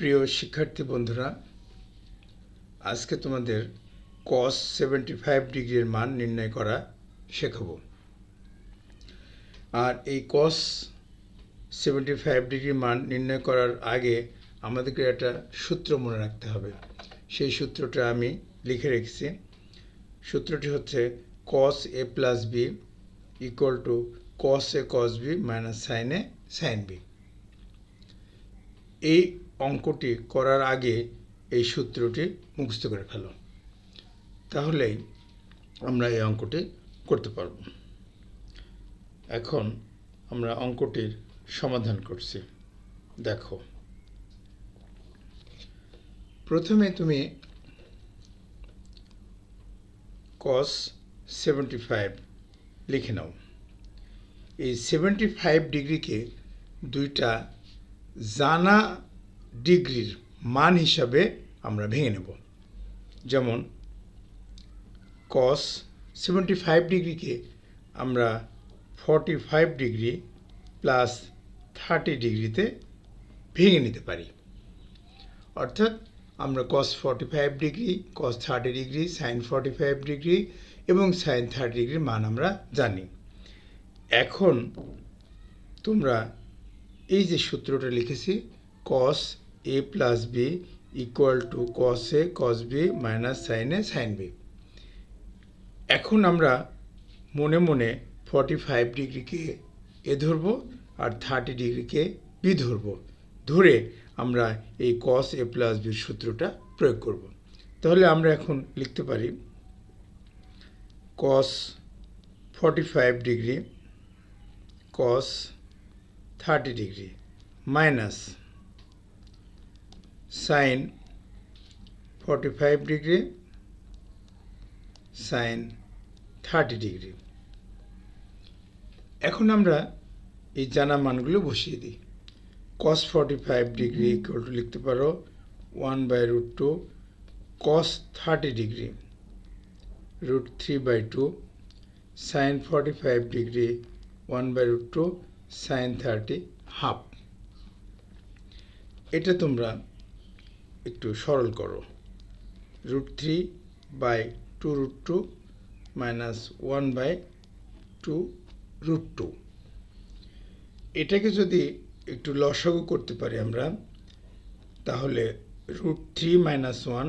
প্রিয় শিক্ষার্থী বন্ধুরা, আজকে তোমাদের কস সেভেন্টি ফাইভ ডিগ্রির মান নির্ণয় করা শেখাবো। আর এই কস সেভেন্টি ফাইভ ডিগ্রির মান নির্ণয় করার আগে আমাদেরকে একটা সূত্র মনে রাখতে হবে। সেই সূত্রটা আমি লিখে রেখেছি। সূত্রটি হচ্ছে cos A plus B equal to cos A cos B minus sine A sine B এই অঙ্কটি করার আগে এই সূত্রটি মুখস্থ করে ফেলো। তাহলেই আমরা এই অঙ্কটি করতে পারব। এখন আমরা অঙ্কটির সমাধান করছি। দেখো। প্রথমে তুমি কস সেভেন্টি ফাইভ লিখে নাও। এই সেভেন্টি ফাইভ ডিগ্রিকে দুইটা জানা ডিগ্রির মান হিসাবে আমরা ভেঙে নেব। যেমন কস সেভেন্টি ফাইভ ডিগ্রিকে আমরা forty five degree plus thirty ডিগ্রিতে ভেঙে নিতে পারি। অর্থাৎ আমরা cos forty five degree cos thirty degree sine forty five degree এবং সাইন থার্টি ডিগ্রির মান আমরা জানি। এখন তোমরা এই যে সূত্রটা লিখেছি cos A plus B equal to cos A cos B minus sine A sine B এখন আমরা মনে মনে ফর্টি ফাইভ ডিগ্রিকে এ ধরব আর থার্টি ডিগ্রিকে বি ধরব। ধরে আমরা এই কস এ প্লাস বির সূত্রটা প্রয়োগ করব। তাহলে আমরা এখন লিখতে পারি cos forty five degree cos thirty degree minus sine forty five degree sine thirty degree এখন আমরা এই জানা মানগুলো বসিয়ে দিই। Cos forty five degree equal to লিখতে পারো one by root two cos thirty degree root three by two sine forty five degree one by root two sine thirty half এটা তোমরা একটু সরল করো। Root three by two root two minus one by two root two এটাকে যদি একটু লসাগু করতে পারি আমরা, তাহলে root three minus one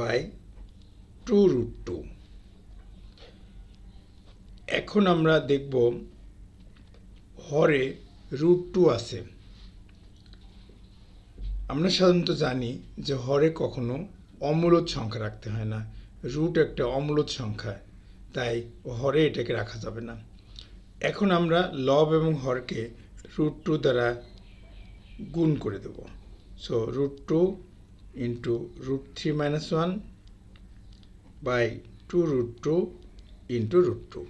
by two root two এখন আমরা দেখব হরে রুট টু আছে। আমরা সাধারণত জানি যে হরে কখনো অমূলত সংখ্যা রাখতে হয় না। রুট একটা অমূলত সংখ্যা, তাই হরে এটাকে রাখা যাবে না। এখন আমরা লব এবং হরকে রুট টু দ্বারা গুণ করে দেব। So root two into root three minus one by two root two into root two.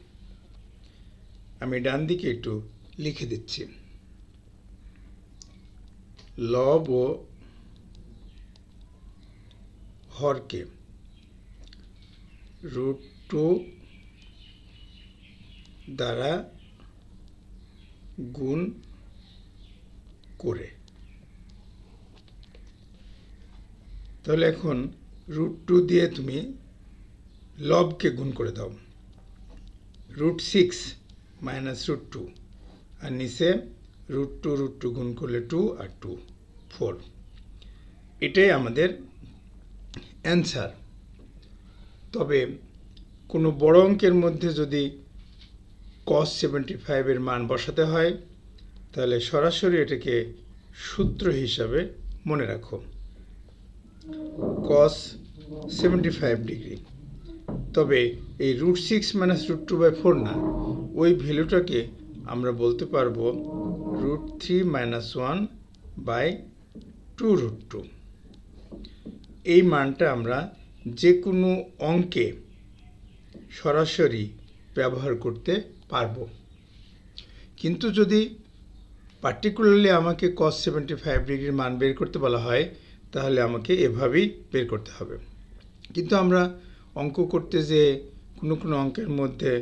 আমি ডান দিকে একটু লিখে দিচ্ছি। লব ও হরকে রুট টু দ্বারা গুণ করে। তাহলে এখন রুট টু দিয়ে তুমি লবকে গুণ করে দাও। Root six minus root two. আর নিচে রুট টু রুট টু গুণ করলে টু আর টু, ফোর। এটাই আমাদের অ্যান্সার। তবে কোনো বড় অঙ্কের মধ্যে যদি কস সেভেন্টি ফাইভের মান বসাতে হয়, তাহলে সরাসরি এটাকে সূত্র হিসাবে মনে রাখো। Cos seventy five degree. তবে এই root six minus root two by four না, ওই ভ্যালুটাকে আমরা বলতে পারব root three minus one by two root two এই মানটা আমরা যে কোনো অঙ্কে সরাসরি ব্যবহার করতে পারব। কিন্তু যদি পার্টিকুলারলি আমাকে কস সেভেন্টি ফাইভ ডিগ্রির মান বের করতে বলা হয়, তাহলে আমাকে এভাবেই বের করতে হবে। কিন্তু আমরা অঙ্ক করতে যে কোনো কোনো অঙ্কের মধ্যে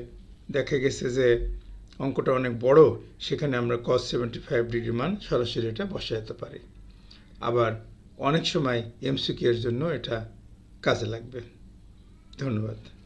দেখা গেছে যে অঙ্কটা অনেক বড়, সেখানে আমরা কস সেভেন্টি ফাইভ ডিগ্রি মান সরাসরি এটা বসাতে পারি। আবার অনেক সময় এমসিকিউ এর জন্য এটা কাজে লাগবে। ধন্যবাদ।